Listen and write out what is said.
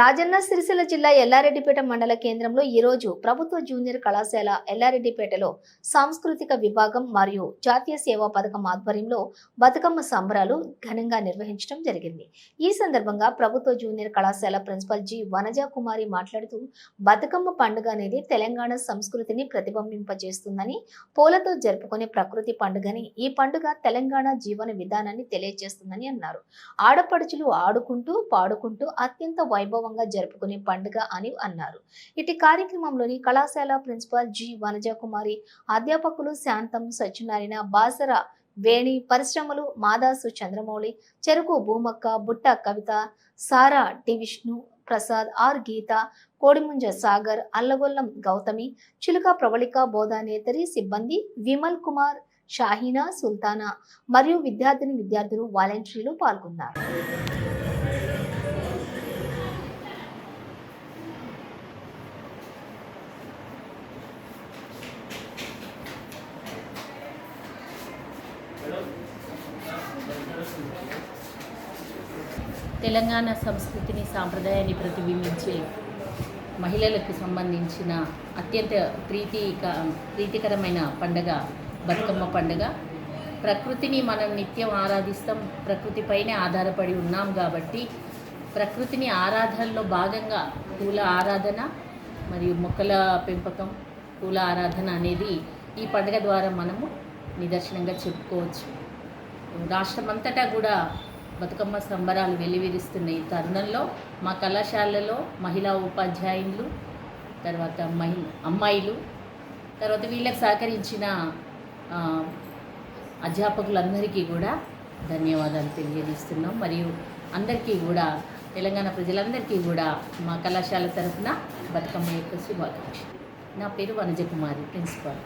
రాజన్న సిరిసిల్ల జిల్లా ఎల్లారెడ్డిపేట మండల కేంద్రంలో ఈ రోజు ప్రభుత్వ జూనియర్ కళాశాల ఎల్లారెడ్డిపేటలో సాంస్కృతిక విభాగం మరియు జాతీయ సేవా పథకం ఆధ్వర్యంలో బతుకమ్మ సంబరాలు ఘనంగా నిర్వహించడం జరిగింది. ఈ సందర్భంగా ప్రభుత్వ జూనియర్ కళాశాల ప్రిన్సిపల్ జి వనజ కుమారి మాట్లాడుతూ బతుకమ్మ పండుగ అనేది తెలంగాణ సంస్కృతిని ప్రతిబింబింపజేస్తుందని పూలతో జరుపుకునే ప్రకృతి పండుగని ఈ పండుగ తెలంగాణ జీవన విధానాన్ని తెలియజేస్తుందని అన్నారు. ఆడపడుచులు ఆడుకుంటూ పాడుకుంటూ అత్యంత వైభవం వైభవంగా జరుపుకునే పండుగ అని అన్నారు. ఇటు కార్యక్రమంలోని కళాశాల ప్రిన్సిపాల్ జి. వనజకుమారి అధ్యాపకులు శాంతం సత్యనారాయణ బాసర వేణి పరిశ్రమలు మాదాసు చంద్రమౌళి చెరుకు భూమక్క బుట్ట కవిత సారా టి. విష్ణు ప్రసాద్ ఆర్. గీత కోడిముంజ సాగర్ అల్లగొల్లం గౌతమి చిలుక ప్రవళిక బోధానేతరి సిబ్బంది విమల్ కుమార్ షాహీనా సుల్తానా మరియు విద్యార్థిని విద్యార్థులు వాలంటీర్లు పాల్గొన్నారు. తెలంగాణ సంస్కృతిని సాంప్రదాయాన్ని ప్రతిబింబించే మహిళలకు సంబంధించిన అత్యంత ప్రీతిక ప్రీతికరమైన పండగ బతుకమ్మ పండుగ. ప్రకృతిని మనం నిత్యం ఆరాధిస్తాం. ప్రకృతిపైనే ఆధారపడి ఉన్నాం కాబట్టి ప్రకృతిని ఆరాధనలో భాగంగా పూల ఆరాధన మరియు మొక్కల పెంపకం పూల ఆరాధన అనేది ఈ పండుగ ద్వారా మనము నిదర్శనంగా చెప్పుకోవచ్చు. రాష్ట్రమంతటా కూడా బతుకమ్మ సంబరాలు వెల్లివిరుస్తున్న ఈ తరుణంలో మా కళాశాలలో మహిళా ఉపాధ్యాయులు తర్వాత మహి అమ్మాయిలు తర్వాత వీళ్ళకి సహకరించిన అధ్యాపకులందరికీ కూడా ధన్యవాదాలు తెలియజేస్తున్నాం. మరియు అందరికీ కూడా తెలంగాణ ప్రజలందరికీ కూడా మా కళాశాల తరఫున బతుకమ్మ యొక్క శుభాకాంక్షలు. నా పేరు వనజకుమారి ప్రిన్సిపాల్.